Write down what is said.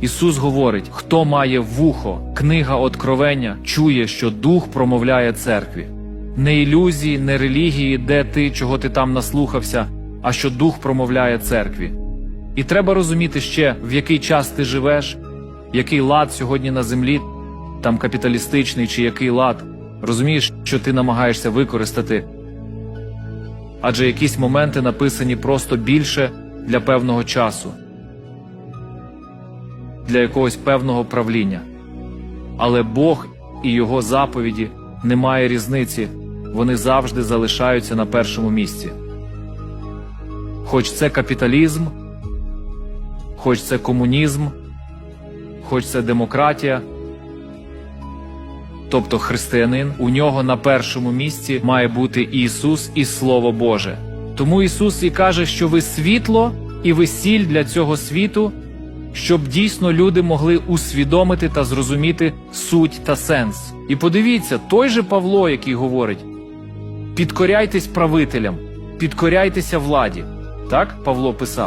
Ісус говорить: хто має вухо, книга Откровення, чує, що Дух промовляє церкві. Не ілюзії, не релігії, де ти, чого ти там наслухався, а що Дух промовляє церкві. І треба розуміти ще, в який час ти живеш, який лад сьогодні на землі, там капіталістичний чи який лад. Розумієш, що ти намагаєшся використати. Адже якісь моменти написані просто більше для певного часу, для якогось певного правління. Але Бог і Його заповіді немає різниці, вони завжди залишаються на першому місці. Хоч це капіталізм, хоч це комунізм, хоч це демократія. Тобто християнин, у нього на першому місці має бути Ісус і Слово Боже. Тому Ісус і каже, що ви світло і ви сіль для цього світу, щоб дійсно люди могли усвідомити та зрозуміти суть та сенс. І подивіться, той же Павло, який говорить: підкоряйтесь правителям, підкоряйтеся владі. Так Павло писав.